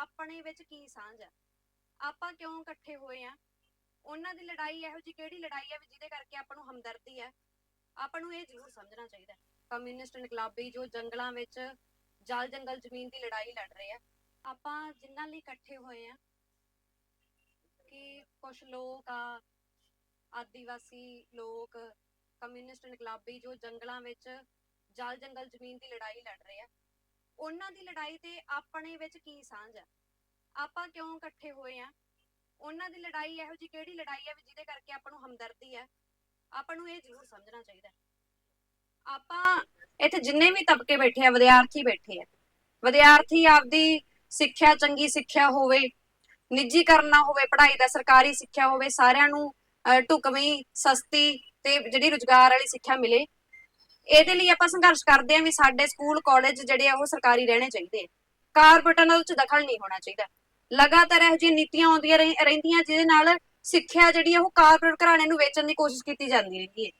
ਆਪਣੇ ਵਿੱਚ ਕੀ ਸਾਂਝ ਹੈ ਆਪਾਂ ਕਿਉਂ ਇਕੱਠੇ ਹੋਏ ਆ? ਉਹਨਾਂ ਦੀ ਲੜਾਈ ਇਹੋ ਜੀ ਕਿਹੜੀ ਲੜਾਈ ਹੈ ਵੀ ਜਿਹਦੇ ਕਰਕੇ ਆਪਾਂ ਨੂੰ ਹਮਦਰਦੀ ਹੈ ਆਪਾਂ ਨੂੰ ਇਹ ਜ਼ਰੂਰ ਸਮਝਣਾ ਚਾਹੀਦਾ ਕਮਿਊਨਿਸਟ ਇਨਕਲਾਬੀ ਜੋ ਜੰਗਲਾਂ ਵਿੱਚ ਜਲ ਜੰਗਲ ਜ਼ਮੀਨ ਦੀ ਲੜਾਈ ਲੜ ਰਹੇ ਆ, ਆਪਾਂ ਜਿਨ੍ਹਾਂ ਲਈ ਇਕੱਠੇ ਹੋਏ ਆ ਕਿ ਕੁਝ ਲੋਕ ਆ, ਆਦੀਵਾਸੀ ਲੋਕ, ਕਮਿਊਨਿਸਟ ਇਨਕਲਾਬੀ ਜੋ ਜੰਗਲਾਂ ਵਿੱਚ ਜਲ ਜੰਗਲ ਜ਼ਮੀਨ ਦੀ ਲੜਾਈ ਲੜ ਰਹੇ ਆ ਉਹਨਾਂ ਦੀ ਲੜਾਈ ਤੇ ਆਪਣੇ ਵਿੱਚ ਕੀ ਸਾਂਝ ਹੈ ਆਪਾਂ ਕਿਉਂ ਇਕੱਠੇ ਹੋਏ ਆ? ਉਹਨਾਂ ਦੀ ਲੜਾਈ ਇਹੋ ਜੀ ਕਿਹੜੀ ਲੜਾਈ ਹੈ ਵੀ ਜਿਹਦੇ ਕਰਕੇ ਆਪਾਂ ਨੂੰ ਹਮਦਰਦੀ ਹੈ ਆਪਾਂ ਨੂੰ ਇਹ ਜ਼ਰੂਰ ਸਮਝਣਾ ਚਾਹੀਦਾ ਆਪਾਂ ਇੱਥੇ ਜਿੰਨੇ ਵੀ ਤਬਕੇ ਬੈਠੇ ਆ, ਵਿਦਿਆਰਥੀ ਬੈਠੇ ਆ, ਵਿਦਿਆਰਥੀ ਆਪਦੀ ਸਿੱਖਿਆ, ਚੰਗੀ ਸਿੱਖਿਆ ਹੋਵੇ, ਨਿੱਜੀਕਰਨ ਨਾ ਹੋਵੇ, ਪੜ੍ਹਾਈ ਦਾ ਸਰਕਾਰੀ ਸਿੱਖਿਆ ਹੋਵੇ, ਸਾਰਿਆਂ ਨੂੰ ਢੁਕਵੀਂ, ਸਸਤੀ ਤੇ ਜਿਹੜੀ ਰੁਜ਼ਗਾਰ ਵਾਲੀ ਸਿੱਖਿਆ ਮਿਲੇ ਇਹਦੇ ਲਈ ਆਪਾਂ ਸੰਘਰਸ਼ ਕਰਦੇ ਆਂ ਵੀ ਸਾਡੇ ਸਕੂਲ, ਕਾਲਜ ਜਿਹੜੇ ਆ ਉਹ ਸਰਕਾਰੀ ਰਹਿਣੇ ਚਾਹੀਦੇ ਆ। ਕਾਰਪੋਰੇਟਾਂ ਨਾਲ ਉੱਚ ਦਖਲ ਨਹੀਂ ਹੋਣਾ ਚਾਹੀਦਾ। ਲਗਾਤਾਰ ਇਹੋ ਜਿਹੀਆਂ ਨੀਤੀਆਂ ਆਉਂਦੀਆਂ ਰਹਿੰਦੀਆਂ ਜਿਹਦੇ ਨਾਲ ਸਿੱਖਿਆ ਜਿਹੜੀ ਆ ਉਹ ਕਾਰਪੋਰੇਟ ਘਰਾਣੇ ਨੂੰ ਵੇਚਣ ਦੀ ਕੋਸ਼ਿਸ਼ ਕੀਤੀ ਜਾਂਦੀ ਰਹਿੰਦੀ ਹੈ।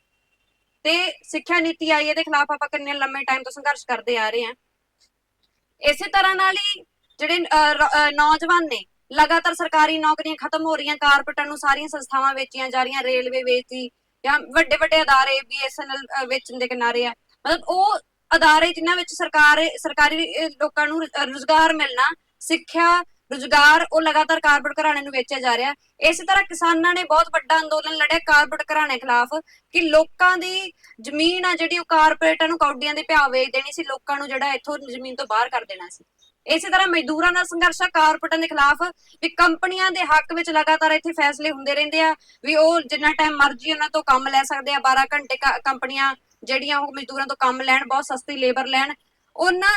ਤੇ ਸਿੱਖਿਆ ਨੀਤੀ ਆਈ ਇਹਦੇ ਖਿਲਾਫ ਆਪਾਂ ਕਿੰਨੇ ਲੰਮੇ ਟਾਈਮ ਤੋਂ ਸੰਘਰਸ਼ ਕਰਦੇ ਆ ਰਹੇ ਹਾਂ। ਇਸੇ ਤਰ੍ਹਾਂ ਨਾਲ ਹੀ ਜਿਹੜੇ ਨੌਜਵਾਨ ਨੇ, ਲਗਾਤਾਰ ਸਰਕਾਰੀ ਨੌਕਰੀਆਂ ਖਤਮ ਹੋ ਰਹੀਆਂ ਕਾਰਪੋਰੇਟਾਂ ਨੂੰ ਸਾਰੀਆਂ ਸੰਸਥਾਵਾਂ ਵੇਚੀਆਂ ਜਾ ਰਹੀਆਂ, ਰੇਲਵੇ ਵੇਚਦੀ ਜਾਂ ਵੱਡੇ ਵੱਡੇ ਅਦਾਰੇ ਬੀਐਸਐਨਐਲ ਵੇਚਣ ਦੇ ਕਿਨਾਰੇ ਆ। ਮਤਲਬ ਉਹ ਅਦਾਰੇ ਜਿਨ੍ਹਾਂ ਵਿੱਚ ਸਰਕਾਰ, ਸਰਕਾਰੀ ਲੋਕਾਂ ਨੂੰ ਰੁ- ਮਿਲਣਾ, ਸਿੱਖਿਆ, ਰੁਜ਼ਗਾਰ, ਉਹ ਲਗਾਤਾਰ ਕਾਰਪੋਰੇਟ ਘਰਾਣੇ ਨੂੰ ਵੇਚਿਆ ਜਾ ਰਿਹਾ। ਇਸੇ ਤਰ੍ਹਾਂ ਕਿਸਾਨਾਂ ਨੇ ਬਹੁਤ ਵੱਡਾ ਅੰਦੋਲਨ ਲੜਿਆ ਕਾਰਪੋਰੇਟ ਘਰਾਣੇ ਖਿਲਾਫ, ਕਿ ਲੋਕਾਂ ਦੀ ਜ਼ਮੀਨ ਆ ਜਿਹੜੀ ਉਹ ਕਾਰਪੋਰੇਟਾਂ ਨੂੰ ਕੌਡੀਆਂ ਦੇ ਭਾਅ ਵੇਚ ਦੇਣੀ ਸੀ, ਲੋਕਾਂ ਨੂੰ ਜਿਹੜਾ ਇੱਥੋਂ ਜ਼ਮੀਨ ਤੋਂ ਬਾਹਰ ਕਰ ਦੇਣਾ ਸੀ। ਇਸੇ ਤਰ੍ਹਾਂ ਮਜ਼ਦੂਰਾਂ ਦਾ ਸੰਘਰਸ਼ ਕਾਰਪੋਰੇਟਾਂ ਦੇ ਖਿਲਾਫ ਵੀ ਕੰਪਨੀਆਂ ਦੇ ਹੱਕ ਵਿੱਚ ਲਗਾਤਾਰ ਇੱਥੇ ਫੈਸਲੇ ਹੁੰਦੇ ਰਹਿੰਦੇ ਆ, ਵੀ ਉਹ ਜਿੰਨਾ ਟਾਈਮ ਮਰਜ਼ੀ ਉਹਨਾਂ ਤੋਂ ਕੰਮ ਲੈ ਸਕਦੇ ਆ 12 ਘੰਟੇ ਕੰਪਨੀਆਂ ਜਿਹੜੀਆਂ ਉਹ ਮਜ਼ਦੂਰਾਂ ਤੋਂ ਕੰਮ ਲੈਣ, ਬਹੁਤ ਸਸਤੀ ਲੇਬਰ ਲੈਣ, ਉਹਨਾਂ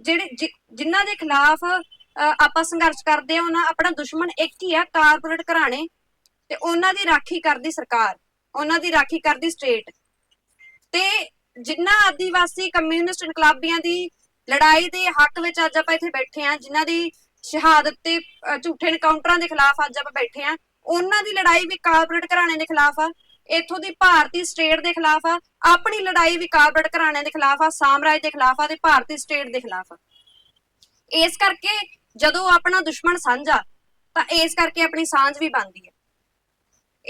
ਜਿਹੜੇ ਜਿਨ੍ਹਾਂ ਦੇ ਖਿਲਾਫ ਆਪਾਂ ਸੰਘਰਸ਼ ਕਰਦੇ ਆ, ਉਹਨਾਂ, ਆਪਣਾ ਦੁਸ਼ਮਣ ਇੱਕ ਹੀ ਆ ਕਾਰਪੋਰੇਟ ਘਰਾਣੇ, ਤੇ ਉਹਨਾਂ ਦੀ ਰਾਖੀ ਕਰਦੀ ਸਰਕਾਰ, ਉਹਨਾਂ ਦੀ ਰਾਖੀ ਕਰਦੀ ਸਟੇਟ ਤੇ ਜਿਨ੍ਹਾਂ ਆਦੀਵਾਸੀ ਕਮਿਊਨਿਸਟ ਇਨਕਲਾਬੀਆਂ ਦੀ ਲੜਾਈ ਦੇ ਹੱਕ ਵਿੱਚ ਅੱਜ ਆਪਾਂ ਇੱਥੇ ਬੈਠੇ ਆ ਜਿਨ੍ਹਾਂ ਦੀ ਸ਼ਹਾਦਤ ਤੇ ਝੂਠੇ ਐਨਕਾਊਂਟਰਾਂ ਦੇ ਖਿਲਾਫ ਅੱਜ ਆਪਾਂ ਬੈਠੇ ਆ ਉਹਨਾਂ ਦੀ ਲੜਾਈ ਵੀ ਕਾਰਪੋਰੇਟ ਘਰਾਣੇ ਦੇ ਖਿਲਾਫ ਆ, ਇੱਥੋਂ ਦੀ ਭਾਰਤੀ ਸਟੇਟ ਦੇ ਖਿਲਾਫ ਆ, ਆਪਣੀ ਲੜਾਈ ਵੀ ਕਾਰਪੋਰੇਟ ਘਰਾਣੇ ਦੇ ਖਿਲਾਫ ਆ, ਸਾਮਰਾਜ ਦੇ ਖਿਲਾਫ ਆ ਤੇ ਭਾਰਤੀ ਸਟੇਟ ਦੇ ਖਿਲਾਫ ਆ। ਇਸ ਕਰਕੇ ਜਦੋਂ ਆਪਣਾ ਦੁਸ਼ਮਣ ਸਾਂਝਾ ਤਾਂ ਇਸ ਕਰਕੇ ਆਪਣੀ ਸਾਂਝ ਵੀ ਬਣਦੀ ਹੈ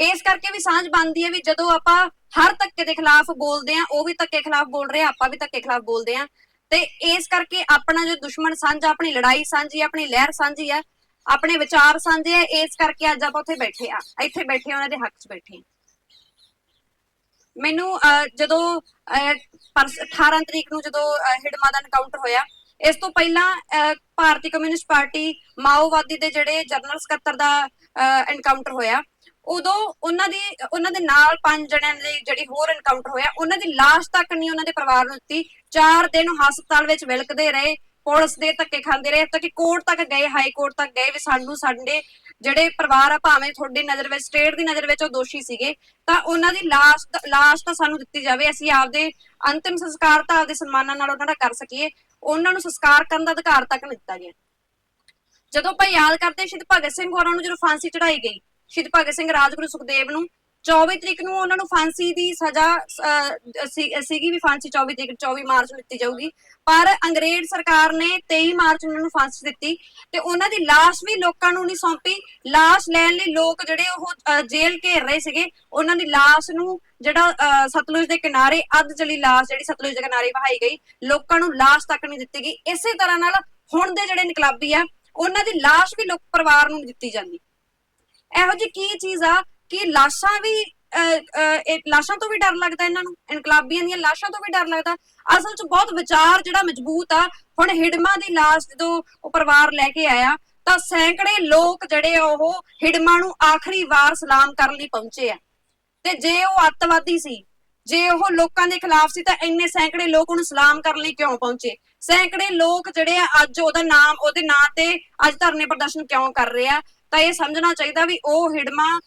ਇਸ ਕਰਕੇ ਵੀ ਸਾਂਝ ਬਣਦੀ ਹੈ ਵੀ ਜਦੋਂ ਆਪਾਂ ਹਰ ਧੱਕੇ ਦੇ ਖਿਲਾਫ ਬੋਲਦੇ ਆ, ਉਹ ਵੀ ਧੱਕੇ ਖਿਲਾਫ ਬੋਲ ਰਹੇ ਆ, ਆਪਾਂ ਵੀ ਧੱਕੇ ਖਿਲਾਫ ਬੋਲਦੇ ਆ ਤੇ ਇਸ ਕਰਕੇ ਆਪਣਾ ਜੋ ਦੁਸ਼ਮਣ ਸਾਂਝਾ ਆਪਣੀ ਲੜਾਈ ਸਾਂਝੀ ਆਪਣੀ ਲਹਿਰ ਸਾਂਝੀ ਹੈ ਆਪਣੇ ਵਿਚਾਰ ਸਾਂਝੇ ਆ ਇਸ ਕਰਕੇ ਅੱਜ ਆਪਾਂ ਉੱਥੇ ਬੈਠੇ ਆ ਇੱਥੇ ਬੈਠੇ ਉਹਨਾਂ ਦੇ ਹੱਕ 'ਚ ਬੈਠੇ ਮੈਨੂੰ ਅਹ, ਜਦੋਂ ਅਹ, ਪਰਸ 18 ਤਰੀਕ ਨੂੰ ਜਦੋਂ ਅਹ, ਹਿਡਮਾ ਦਾ ਐਨਕਾਊਂਟਰ ਹੋਇਆ ਇਸ ਤੋਂ ਪਹਿਲਾਂ ਅਹ, ਭਾਰਤੀ ਕਮਿਊਨਿਸਟ ਪਾਰਟੀ ਮਾਓਵਾਦੀ ਦੇ ਜਿਹੜੇ ਜਨਰਲ ਸਕੱਤਰ ਦਾ ਐਨਕਾਊਂਟਰ ਹੋਇਆ ਉਦੋਂ ਉਹਨਾਂ ਦੀ, ਉਹਨਾਂ ਦੇ ਨਾਲ ਪੰਜ ਜਣਿਆਂ ਦੀ ਜਿਹੜੀ ਹੋਰ ਐਨਕਾਊਂਟਰ ਹੋਇਆ, ਉਹਨਾਂ ਦੀ ਲਾਸ਼ ਤੱਕ ਨਹੀਂ ਉਹਨਾਂ ਦੇ ਪਰਿਵਾਰ ਨੂੰ ਦਿੱਤੀ। 4 ਦਿਨ ਹਸਪਤਾਲ ਵਿੱਚ ਵਿਲਕਦੇ ਰਹੇ, ਪੁਲਿਸ ਦੇ ਧੱਕੇ ਖਾਂਦੇ ਰਹੇ ਤਾਂ ਕਿ ਕੋਰਟ ਤੱਕ ਗਏ, ਹਾਈ ਕੋਰਟ ਤੱਕ ਗਏ ਵੀ ਸਾਨੂੰ ਸਾਡੇ ਜਿਹੜੇ ਪਰਿਵਾਰ ਆ, ਭਾਵੇਂ ਤੁਹਾਡੀ ਨਜ਼ਰ ਵਿੱਚ, ਸਟੇਟ ਦੀ ਨਜ਼ਰ ਵਿੱਚ ਉਹ ਦੋਸ਼ੀ ਸੀਗੇ, ਤਾਂ ਉਹਨਾਂ ਦੀ ਲਾਸ਼ ਤਾਂ- ਲਾਸ਼ ਤਾਂ ਸਾਨੂੰ ਦਿੱਤੀ ਜਾਵੇ, ਅਸੀਂ ਆਪਦੇ ਅੰਤਿਮ ਸੰਸਕਾਰ ਤਾਂ ਆਪਦੇ ਸਨਮਾਨਾਂ ਨਾਲ ਉਹਨਾਂ ਦਾ ਕਰ ਸਕੀਏ। ਉਹਨਾਂ ਨੂੰ ਸੰਸਕਾਰ ਕਰਨ ਦਾ ਅਧਿਕਾਰ ਤੱਕ ਨਹੀਂ ਦਿੱਤਾ ਗਿਆ। ਜਦੋਂ ਆਪਾਂ ਯਾਦ ਕਰਦੇ ਸ਼ਹੀਦ ਭਗਤ ਸਿੰਘ ਹੋਰਾਂ ਨੂੰ ਜਦੋਂ ਫਾਂਸੀ ਚੜਾਈ ਗਈ ਸ਼ਹੀਦ ਭਗਤ ਸਿੰਘ ਰਾਜਗੁਰੂ ਸੁਖਦੇਵ ਨੂੰ। 24 ਤਰੀਕ ਨੂੰ ਉਹਨਾਂ ਨੂੰ ਫਾਂਸੀ ਦੀ ਸਜ਼ਾ ਸੀਗੀ ਵੀ ਫਾਂਸੀ 24 ਤਰੀਕ 24 ਮਾਰਚ ਨੂੰ ਦਿੱਤੀ ਜਾਊਗੀ। ਪਰ ਅੰਗਰੇਜ਼ ਸਰਕਾਰ ਨੇ 23 ਮਾਰਚ ਨੂੰ ਉਹਨਾਂ ਨੂੰ ਫਾਂਸੀ ਦਿੱਤੀ ਤੇ ਉਹਨਾਂ ਦੀ ਲਾਸ਼ ਵੀ ਲੋਕਾਂ ਨੂੰ ਨਹੀਂ ਸੌਂਪੀ। ਲਾਸ਼ ਲੈਣ ਲਈ ਲੋਕ ਜਿਹੜੇ ਉਹ ਜੇਲ੍ਹ ਘੇਰ ਰਹੇ ਸੀਗੇ ਉਹਨਾਂ ਦੀ ਲਾਸ਼ ਨੂੰ ਜਿਹੜਾ ਅਹ, ਸਤਲੁਜ ਦੇ ਕਿਨਾਰੇ ਅੱਧ ਜਲੀ ਲਾਸ਼ ਜਿਹੜੀ ਸਤਲੁਜ ਦੇ ਕਿਨਾਰੇ ਵਹਾਈ ਗਈ ਲੋਕਾਂ ਨੂੰ ਲਾਸ਼ ਤੱਕ ਨਹੀਂ ਦਿੱਤੀ ਗਈ। ਇਸੇ ਤਰ੍ਹਾਂ ਨਾਲ ਹੁਣ ਦੇ ਜਿਹੜੇ ਇਨਕਲਾਬੀ ਆ ਉਹਨਾਂ ਦੀ ਲਾਸ਼ ਵੀ ਲੋਕ ਪਰਿਵਾਰ ਨੂੰ ਨਹੀਂ ਦਿੱਤੀ ਜਾਂਦੀ। ਇਹੋ ਜਿਹੀ ਕੀ ਚੀਜ਼ ਆ ਕਿ ਲਾਸ਼ਾਂ ਵੀ ਲਾਸ਼ਾਂ ਤੋਂ ਵੀ ਡਰ ਲੱਗਦਾ ਇਹਨਾਂ ਨੂੰ, ਇਨਕਲਾਬੀਆਂ ਦੀਆਂ ਲਾਸ਼ਾਂ ਤੋਂ ਵੀ ਡਰ ਲੱਗਦਾ। ਅਸਲ 'ਚ ਬਹੁਤ ਵਿਚਾਰ ਜਿਹੜਾ ਮਜ਼ਬੂਤ ਆ, ਹੁਣ ਹਿਡਮਾ ਦੀ ਲਾਸ਼ ਜਦੋਂ ਉਹ ਪਰਿਵਾਰ ਲੈ ਕੇ ਆਇਆ, ਤਾਂ ਸੈਂਕੜੇ ਲੋਕ ਜਿਹੜੇ ਆ ਉਹ ਹਿਡਮਾ ਨੂੰ ਆਖਰੀ ਵਾਰ ਸਲਾਮ ਕਰਨ ਲਈ ਪਹੁੰਚੇ ਆ। ਤੇ ਜੇ ਉਹ ਅੱਤਵਾਦੀ ਸੀ, ਜੇ ਉਹ ਲੋਕਾਂ ਦੇ ਖਿਲਾਫ ਸੀ, ਤਾਂ ਇੰਨੇ ਸੈਂਕੜੇ ਲੋਕ ਉਹਨੂੰ ਸਲਾਮ ਕਰਨ ਲਈ ਕਿਉਂ ਪਹੁੰਚੇ? ਸੈਂਕੜੇ ਲੋਕ ਜਿਹੜੇ ਆ, ਅੱਜ ਉਹਦਾ ਨਾਮ, ਉਹਦੇ ਨਾਂ ਤੇ ਅੱਜ ਧਰਨੇ ਪ੍ਰਦਰਸ਼ਨ ਕਿਉਂ ਕਰ ਰਹੇ ਆ? ਤਾਂ ਇਹ ਸਮਝਣਾ ਚਾਹੀਦਾ ਵੀ ਉਹ ਹਿਡਮਾ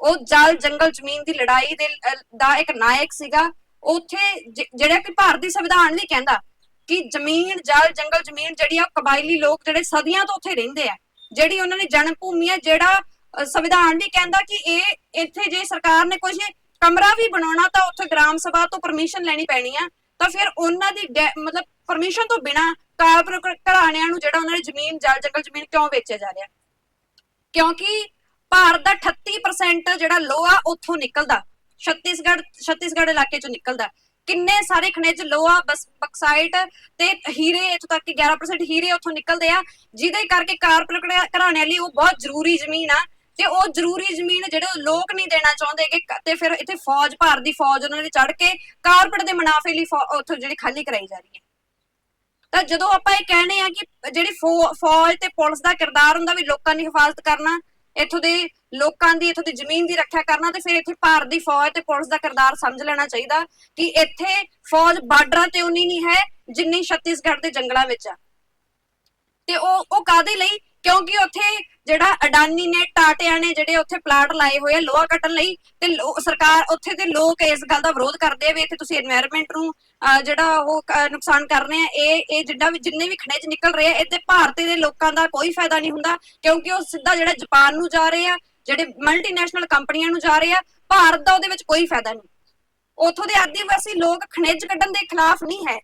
ਉਹ ਜਲ ਜੰਗਲ ਜ਼ਮੀਨ ਦੀ ਲੜਾਈ ਦੇ ਦਾ ਇੱਕ ਨਾਇਕ ਸੀਗਾ। ਉੱਥੇ ਜਿਹੜਾ ਕਿ ਭਾਰਤੀ ਸੰਵਿਧਾਨ ਵੀ ਕਹਿੰਦਾ ਕਿ ਜ਼ਮੀਨ, ਜਲ ਜੰਗਲ ਜ਼ਮੀਨ ਜਿਹੜੀ ਆ ਕਬਾਇਲੀ ਲੋਕ ਜਿਹੜੇ ਸਦੀਆਂ ਤੋਂ ਉੱਥੇ ਰਹਿੰਦੇ ਆ। ਜਿਹੜੀ ਉਹਨਾਂ ਦੀ ਜਨਮ ਭੂਮੀ ਹੈ ਜਿਹੜਾ ਸੰਵਿਧਾਨ ਵੀ ਕਹਿੰਦਾ ਕਿ ਇਹ ਇੱਥੇ ਜੇ ਸਰਕਾਰ ਨੇ ਕੁਝ ਕਮਰਾ ਵੀ ਬਣਾਉਣਾ ਤਾਂ ਉੱਥੇ ਗ੍ਰਾਮ ਸਭਾ ਤੋਂ ਪਰਮਿਸ਼ਨ ਲੈਣੀ ਪੈਣੀ ਆ। ਤਾਂ ਫਿਰ ਉਹਨਾਂ ਦੀ ਡੈ- ਮਤਲਬ ਪਰਮਿਸ਼ਨ ਤੋਂ ਬਿਨਾ ਕਾਰਪੋਰੇਟ ਘਰਾਣਿਆਂ ਨੂੰ ਜਿਹੜਾ ਉਹਨਾਂ ਦੀ ਜ਼ਮੀਨ, ਜਲ ਜੰਗਲ ਜ਼ਮੀਨ ਕਿਉਂ ਵੇਚਿਆ ਜਾ ਰਿਹਾ? ਕਿਉਂਕਿ ਭਾਰਤ ਦਾ 38% ਜਿਹੜਾ ਲੋਹਾ ਉੱਥੋਂ ਨਿਕਲਦਾ। ਛੱਤੀਸਗੜ੍ਹ ਛੱਤੀਸਗੜ੍ਹ ਇਲਾਕੇ ਚੋਂ ਨਿਕਲਦਾ। ਕਿੰਨੇ ਸਾਰੇ ਖਣਿਜ ਲੋਹਾ ਬਸ ਬਕਸਾਈਟ ਤੇ ਹੀਰੇ, ਇੱਥੋਂ ਤੱਕ ਕਿ 11% ਹੀਰੇ ਉੱਥੋਂ ਨਿਕਲਦੇ ਆ, ਜਿਹਦੇ ਕਰਕੇ ਕਾਰਪੋਰੇਟ ਘਰਾਣਿਆਂ ਲਈ ਉਹ ਬਹੁਤ ਜ਼ਰੂਰੀ ਜ਼ਮੀਨ ਆ। ਤੇ ਉਹ ਜ਼ਰੂਰੀ ਜ਼ਮੀਨ ਜਿਹੜੇ ਲੋਕ ਨਹੀਂ ਦੇਣਾ ਚਾਹੁੰਦੇ ਕਿ, ਤੇ ਫਿਰ ਇੱਥੇ ਫੌਜ, ਭਾਰਤ ਦੀ ਫੌਜ ਉਹਨਾਂ ਨੇ ਚੜ ਕੇ ਕਾਰਪੋਰੇਟ ਦੇ ਮੁਨਾਫੇ ਲਈ ਫੌ- ਉੱਥੋਂ ਜਿਹੜੀ ਖਾਲੀ ਕਰਾਈ ਜਾ ਰਹੀ ਹੈ। ਤਾਂ ਜਦੋਂ ਆਪਾਂ ਇਹ ਕਹਿੰਦੇ ਆ ਕਿ ਜਿਹੜੀ ਫੌਜ ਤੇ ਪੁਲਿਸ ਦਾ ਕਿਰਦਾਰ ਹੁੰਦਾ ਵੀ ਲੋਕਾਂ ਦੀ ਹਿਫਾਜ਼ਤ ਕਰਨਾ, ਇੱਥੋਂ ਦੇ ਲੋਕਾਂ ਦੀ, ਇੱਥੋਂ ਦੀ ਜ਼ਮੀਨ ਦੀ ਰੱਖਿਆ ਕਰਨਾ, ਤੇ ਫਿਰ ਇੱਥੇ ਭਾਰਤ ਦੀ ਫੌਜ ਤੇ ਪੁਲਿਸ ਦਾ ਕਿਰਦਾਰ ਸਮਝ ਲੈਣਾ ਚਾਹੀਦਾ ਕਿ ਇੱਥੇ ਫੌਜ ਬਾਰਡਰਾਂ ਤੇ ਉਨੀ ਨਹੀਂ ਹੈ ਜਿੰਨੀ ਛੱਤੀਸਗੜ੍ਹ ਦੇ ਜੰਗਲਾਂ ਵਿੱਚ ਆ। ਤੇ ਉਹ ਉਹ ਕਾਦੇ ਲਈ? ਕਿਉਂਕਿ ਉੱਥੇ ਜਿਹੜਾ ਅਡਾਨੀ ਨੇ, ਟਾਟਿਆਂ ਨੇ ਜਿਹੜੇ ਉੱਥੇ ਪਲਾਟ ਲਾਏ ਹੋਏ ਆ ਲੋਹਾ ਕੱਟਣ ਲਈ, ਤੇ ਸਰਕਾਰ ਉੱਥੇ ਦੇ ਲੋਕ ਇਸ ਗੱਲ ਦਾ ਵਿਰੋਧ ਕਰਦੇ ਆ ਵੀ ਇੱਥੇ ਤੁਸੀਂ এনवायरमेंट ਨੂੰ ਜਿਹੜਾ ਉਹ ਨੁਕਸਾਨ ਕਰ ਰਹੇ ਆ, ਇਹ ਇਹ ਜਿੱਦਾਂ ਵੀ, ਜਿੰਨੇ ਵੀ ਖਣੇਜ ਨਿਕਲ ਰਹੇ ਆ ਇਹਦੇ ਭਾਰਤ ਦੇ ਲੋਕਾਂ ਦਾ ਕੋਈ ਫਾਇਦਾ ਨਹੀਂ ਹੁੰਦਾ, ਕਿਉਂਕਿ ਉਹ ਸਿੱਧਾ ਜਿਹੜਾ ਜਾਪਾਨ ਨੂੰ ਜਾ ਰਹੇ ਆ, ਜਿਹੜੇ ਮਲਟੀਨੈਸ਼ਨਲ ਕੰਪਨੀਆਂ ਨੂੰ ਜਾ ਰਹੇ ਆ, ਭਾਰਤ ਦਾ ਉਹਦੇ ਵਿੱਚ ਕੋਈ ਫਾਇਦਾ ਨਹੀਂ। ਉੱਥੋਂ ਦੇ ਆਦੀਵਾਸੀ ਲੋਕ ਖਣਿਜ ਕੱਢਣ ਦੇ ਖਿਲਾਫ ਨਹੀਂ ਹੈ।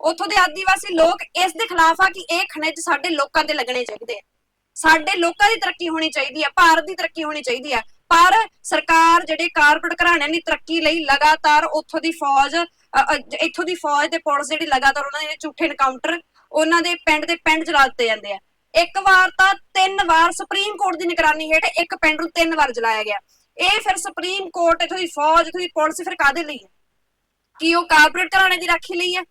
ਉੱਥੋਂ ਦੇ ਆਦੀਵਾਸੀ ਲੋਕ ਇਸ ਦੇ ਖਿਲਾਫ ਆ ਕਿ ਇਹ ਖਣਿਜ ਸਾਡੇ ਲੋਕਾਂ ਦੇ ਲੱਗਣੇ ਚਾਹੀਦੇ ਆ। ਸਾਡੇ ਲੋਕਾਂ ਦੀ ਤਰੱਕੀ ਹੋਣੀ ਚਾਹੀਦੀ ਹੈ ਭਾਰਤ ਦੀ ਤਰੱਕੀ ਹੋਣੀ ਚਾਹੀਦੀ ਆ। ਪਰ ਸਰਕਾਰ ਜਿਹੜੇ ਕਾਰਪੋਰੇਟ ਘਰਾਣਿਆਂ ਦੀ ਤਰੱਕੀ ਲਈ ਲਗਾਤਾਰ ਉੱਥੋਂ ਦੀ ਫੌਜ ਇੱਥੋਂ ਦੀ ਫੌਜ ਤੇ ਪੁਲਿਸ ਜਿਹੜੀ ਲਗਾਤਾਰ ਉਹਨਾਂ ਦੇ ਝੂਠੇ ਐਨਕਾਊਂਟਰ ਉਹਨਾਂ ਦੇ ਪਿੰਡ ਦੇ ਪਿੰਡ ਜਲਾ ਦਿੱਤੇ ਜਾਂਦੇ ਆ। ਇੱਕ ਵਾਰ ਤਾਂ ਤਿੰਨ ਵਾਰ ਸੁਪਰੀਮ ਕੋਰਟ ਦੀ ਨਿਗਰਾਨੀ ਹੇਠ ਇੱਕ ਪਿੰਡ ਨੂੰ ਤਿੰਨ ਵਾਰ ਜਲਾਇਆ ਗਿਆ। ਇਹ ਫਿਰ ਸੁਪਰੀਮ ਕੋਰਟ, ਇੱਥੋਂ ਦੀ ਫੌਜ, ਇੱਥੋਂ ਦੀ ਪੁਲਿਸ ਫਿਰ ਕਾਦੇ ਲਈ ਹੈ ਕੀ ਉਹ ਕਾਰਪੋਰੇਟ ਘਰਾਣੇ ਦੀ ਰਾਖੀ ਲਈ ਹੈ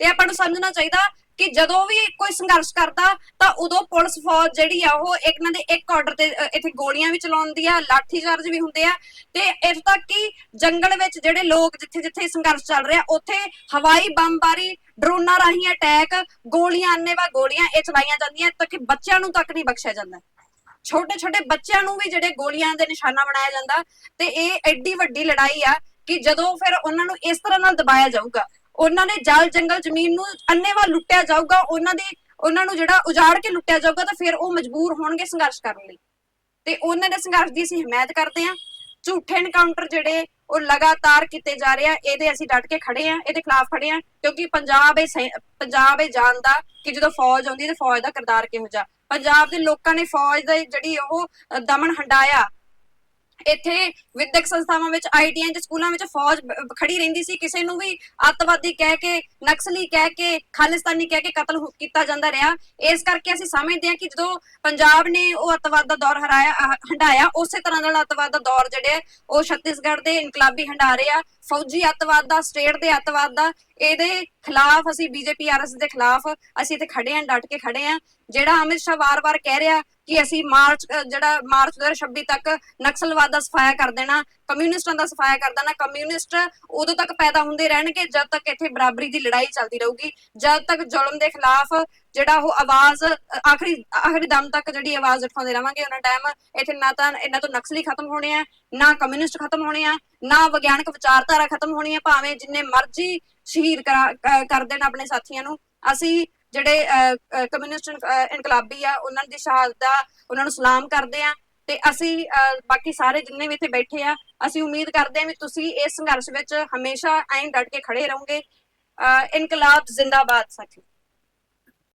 ਤੇ ਆਪਾਂ ਨੂੰ ਸਮਝਣਾ ਚਾਹੀਦਾ ਕਿ ਜਦੋਂ ਵੀ ਕੋਈ ਸੰਘਰਸ਼ ਕਰਦਾ ਤਾਂ ਉਦੋਂ ਪੁਲਿਸ ਫੌਜ ਜਿਹੜੀ ਆ ਉਹ ਇੱਕ ਦੇ ਇੱਕ ਆਰਡਰ ਤੇ ਅ, ਇੱਥੇ ਗੋਲੀਆਂ ਵੀ ਚਲਾਉਂਦੀ ਆ ਲਾਠੀ ਚਾਰਜ ਵੀ ਹੁੰਦੇ ਆ। ਤੇ ਇੱਥੋਂ ਤੱਕ ਕਿ ਜੰਗਲ ਵਿੱਚ ਜਿਹੜੇ ਲੋਕ ਜਿੱਥੇ ਜਿੱਥੇ ਸੰਘਰਸ਼ ਚੱਲ ਰਿਹਾ ਉੱਥੇ ਹਵਾਈ ਬੰਬਾਰੀ ਡਰੋਨਾਂ ਰਾਹੀਂ ਅਟੈਕ ਗੋਲੀਆਂ ਅੰਨੇਵਾ ਗੋਲੀਆਂ ਇਹ ਚਲਾਈਆਂ ਜਾਂਦੀਆਂ ਤਾਂ ਕਿ ਬੱਚਿਆਂ ਨੂੰ ਤੱਕ ਨਹੀਂ ਬਖਸ਼ਿਆ ਜਾਂਦਾ। ਛੋਟੇ ਛੋਟੇ ਬੱਚਿਆਂ ਨੂੰ ਵੀ ਜਿਹੜੇ ਗੋਲੀਆਂ ਦੇ ਨਿਸ਼ਾਨਾ ਬਣਾਇਆ ਜਾਂਦਾ ਤੇ ਇਹ ਐਡੀ ਵੱਡੀ ਲੜਾਈ ਆ ਕਿ ਜਦੋਂ ਫਿਰ ਉਹਨਾਂ ਨੂੰ ਇਸ ਤਰ੍ਹਾਂ ਨਾਲ ਦਬਾਇਆ ਜਾਊਗਾ ਉਹਨਾਂ ਨੇ ਜਲ ਜੰਗਲ ਜ਼ਮੀਨ ਨੂੰ ਅੰਨੇਵਾ ਲੁੱਟਿਆ ਜਾਊਗਾ, ਉਹਨਾਂ ਦੀ, ਉਹਨਾਂ ਨੂੰ ਜਿਹੜਾ ਉਜਾੜ ਕੇ ਲੁੱਟਿਆ ਜਾਊਗਾ ਤਾਂ ਫਿਰ ਉਹ ਮਜਬੂਰ ਹੋਣਗੇ ਸੰਘਰਸ਼ ਕਰਨ ਲਈ। ਤੇ ਉਹਨਾਂ ਦੇ ਸੰਘਰਸ਼ ਦੀ ਅਸੀਂ ਹਮਾਇਤ ਕਰਦੇ ਹਾਂ। ਝੂਠੇ ਐਨਕਾਊਂਟਰ ਜਿਹੜੇ ਉਹ ਲਗਾਤਾਰ ਕੀਤੇ ਜਾ ਰਹੇ ਆ, ਇਹਦੇ ਅਸੀਂ ਡਟ ਕੇ ਖੜੇ ਆ ਇਹਦੇ ਖਿਲਾਫ ਖੜੇ ਆ ਕਿਉਂਕਿ ਪੰਜਾਬ ਇਹ ਪੰਜਾਬ ਇਹ ਜਾਣਦਾ ਕਿ ਜਦੋਂ ਫੌਜ ਆਉਂਦੀ ਤੇ ਫੌਜ ਦਾ ਕਿਰਦਾਰ ਕਿਹੋ ਜਿਹਾ। ਪੰਜਾਬ ਦੇ ਲੋਕਾਂ ਨੇ ਫੌਜ ਦਾ ਜਿਹੜੀ ਉਹ ਦਮਨ ਹੰਡਾਇਆ ਇੱਥੇ ਵਿਦਿਅਕ ਸੰਸਥਾਵਾਂ ਵਿੱਚ ਆਈਟੀਆਈ ਦੇ ਸਕੂਲਾਂ ਵਿੱਚ ਫੌਜ ਬ- ਖੜੀ ਰਹਿੰਦੀ ਸੀ। ਕਿਸੇ ਨੂੰ ਵੀ ਅੱਤਵਾਦੀ ਕਹਿ ਕੇ ਨਕਸਲੀ ਕਹਿ ਕੇ ਖਾਲਿਸਤਾਨੀ ਕਹਿ ਕੇ ਕਤਲ ਹੋ- ਕੀਤਾ ਜਾਂਦਾ ਰਿਹਾ। ਇਸ ਕਰਕੇ ਅਸੀਂ ਸਮਝਦੇ ਹਾਂ ਕਿ ਜਦੋਂ ਪੰਜਾਬ ਨੇ ਉਹ ਅੱਤਵਾਦ ਦਾ ਦੌਰ ਹਰਾਇਆ ਅਹ, ਹੰਡਾਇਆ ਉਸੇ ਤਰ੍ਹਾਂ ਨਾਲ ਅੱਤਵਾਦ ਦਾ ਦੌਰ ਜਿਹੜੇ ਆ, ਉਹ ਛੱਤੀਸਗੜ੍ਹ ਦੇ ਇਨਕਲਾਬੀ ਹੰਡਾਰੇ ਆ। ਫੌਜੀ ਅੱਤਵਾਦ ਦਾ ਸਟੇਟ ਦੇ ਅੱਤਵਾਦ ਦਾ ਇਹਦੇ ਖਿਲਾਫ ਅਸੀਂ ਬੀਜੇਪੀ ਆਰਐਸ ਦੇ ਖਿਲਾਫ ਅਸੀਂ ਇੱਥੇ ਖੜੇ ਆਂ ਡਟ ਕੇ ਖੜੇ ਆਂ ਜਿਹੜਾ ਅਮਿਤ ਸ਼ਾਹ ਵਾਰ-ਵਾਰ ਕਹਿ ਰਿਹਾ ਕਿ ਅਸੀਂ ਮਾਰਚ ਜਿਹੜਾ ਮਾਰਚ 2026 ਤੱਕ ਨਕਸਲਵਾਦ ਦਾ ਸਫਾਇਆ ਕਰ ਦੇਣਾ, ਕਮਿਊਨਿਸਟਾਂ ਦਾ ਸਫਾਇਆ ਕਰ ਦੇਣਾ, ਕਮਿਊਨਿਸਟ ਉਦੋਂ ਤੱਕ ਪੈਦਾ ਹੁੰਦੇ ਰਹਿਣਗੇ ਜਦ ਤੱਕ ਇੱਥੇ ਬਰਾਬਰੀ ਦੀ ਲੜਾਈ ਚੱਲਦੀ ਰਹੂਗੀ, ਜਦ ਤੱਕ ਜ਼ੁਲਮ ਦੇ ਖਿਲਾਫ ਜਿਹੜਾ ਉਹ ਆਵਾਜ਼, ਆਖਰੀ ਆਖਰੀ ਦਮ ਤੱਕ ਜਿਹੜੀ ਆਵਾਜ਼ ਉਠਾਉਂਦੇ ਰਵਾਂਗੇ ਉਹਨਾਂ ਟਾਈਮ ਇੱਥੇ ਨਾ ਤਾਂ ਇਹਨਾਂ ਤੋਂ ਨਕਸਲੀ ਖਤਮ ਹੋਣੇ ਆ, ਨਾ ਕਮਿਊਨਿਸਟ ਖਤਮ ਹੋਣੇ ਆ, ਨਾ ਵਿਗਿਆਨਕ ਵਿਚਾਰਧਾਰਾ ਖਤਮ ਹੋਣੀ ਆ, ਭਾਵੇਂ ਜਿੰਨੇ ਮਰਜ਼ੀ ਸ਼ਹੀਦ ਕਰਾ- ਕ- ਕਰ ਦੇਣ ਆਪਣੇ ਸਾਥੀਆਂ ਨੂੰ, ਅਸੀਂ ਜਿਹੜੇ ਅ, ਕਮਿਊਨਿਸਟ ਇਨਕਲਾਬੀ ਆ ਉਹਨਾਂ ਦੀ ਸ਼ਹਾਦਤ ਦਾ ਉਹਨਾਂ ਨੂੰ ਸਲਾਮ ਕਰਦੇ ਆ ਤੇ ਅਸੀਂ ਅ, ਬਾਕੀ ਸਾਰੇ ਜਿੰਨੇ ਵੀ ਇੱਥੇ ਬੈਠੇ ਆ ਅਸੀਂ ਉਮੀਦ ਕਰਦੇ ਆ ਵੀ ਤੁਸੀਂ ਇਸ ਸੰਘਰਸ਼ ਵਿੱਚ ਹਮੇਸ਼ਾ ਐਂ ਡਟ ਕੇ ਖੜੇ ਰਹੋਗੇ। ਇਨਕਲਾਬ ਜ਼ਿੰਦਾਬਾਦ ਸਾਥੀ।